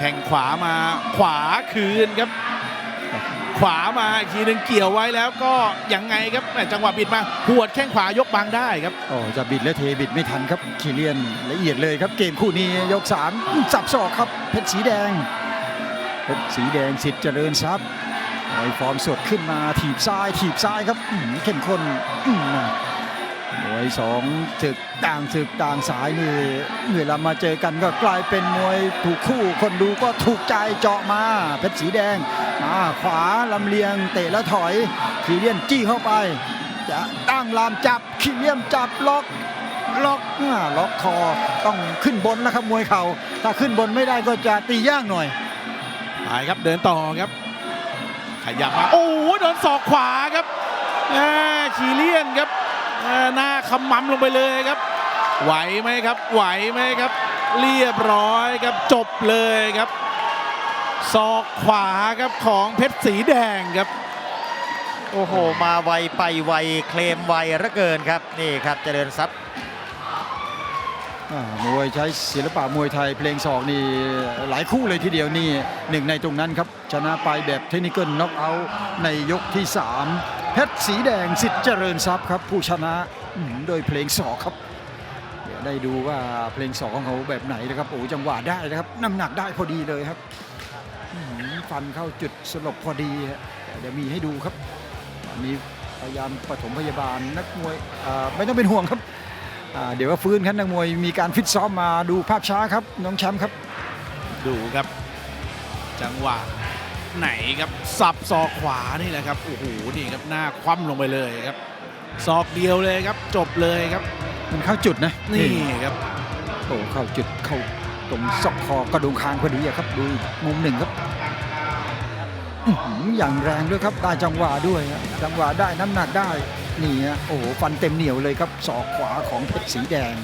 แข่งขวามาขวาคืนครับ ขวามาอีกทีหนึ่งเกี่ยวไว้แล้วก็ยังไงครับแหม่จังหวะบิดมาหวดแข้งขวายกบังได้ครับ โอ้จะบิดและเทบิดไม่ทันครับคีเลียนละเอียดเลยครับ เกมคู่นี้ยกสามสับศอกครับเพชรสีแดงเพชรสีแดงสิทธิ์เจริญทรัพย์ไอฟอร์มสดขึ้นมาถีบซ้ายถีบซ้ายครับอื้อหือเข้มข้นอื้อหือ มวยสองศึกต่างศึกต่างสายนี่เวลามาเจอกันก็กลายเป็นมวยถูกคู่คนดูก็ถูกใจเจาะมาเพชรสีแดงมาขวาลำเลียงเตะแล้วถอยคีเลียนจี้เข้าไป จะตั้งลามจับขี้เลี่ยมจับล็อกล็อกอ่าล็อกคอต้องขึ้นบนแล้วครับมวยเข่าถ้าขึ้นบนไม่ได้ก็จะตีย่างหน่อยไปครับเดินต่อครับ ขยับมาโอ้โหโดนศอกขวาครับแหม่ชีเลียนครับ หม่หน้าขมำลงไปเลยครับ ไหวไหมครับ ไหวไหมครับ เรียบร้อยครับจบเลยครับศอกขวาครับของเพชรสีแดงครับ โอ้โห มาไวไปไวเคลมไวเหลือเกินครับนี่ครับเจริญทรัพย์อ่ามวยใช้ศิลปะมวยไทยเพลงศอกนี่หลายคู่เลยทีเดียวนี่หนึ่งในตรงนั้นครับ ชนะไปแบบเทคนิคเกิลน็อกเอาท์ในยกที่ 3 เพชรสีแดงสิทธิ์เจริญทรัพย์ครับผู้ชนะโดยเพลงศอครับเดี๋ยวได้ดูว่าเพลงศอของเขาแบบไหนนะครับโอ้จังหวะได้นะครับน้ำหนักได้พอดีเลยครับฟันเข้าจุดสลบพอดีฮะเดี๋ยวมีให้ดูครับตอนนี้พยายามปฐมพยาบาลนักมวยไม่ต้องเป็นห่วงครับเดี๋ยวว่าฟื้นครับนักมวยมีการฟิตซ้อมมาดูภาพช้าครับน้องแชมป์ครับ ดูครับ จังหวะ ไหนครับสับศอกขวานี่แหละครับโอ้โหนี่ครับหน้าคว่ำลงไปเลยครับศอกเดียวเลยครับ จบเลยครับ มันเข้าจุดนะนี่ครับโอ้เข้าจุดเข้าตรงซอกคอกระดูกคางพอดีอะครับดูอีกมุมหนึ่งครับอื้อหืออย่างแรงด้วยครับได้จังหวะด้วยฮะจังหวะได้น้ำหนักได้นี่ฮะโอ้โหฟันเต็มเหนียวเลยครับศอกขวาของเพชรสีแดง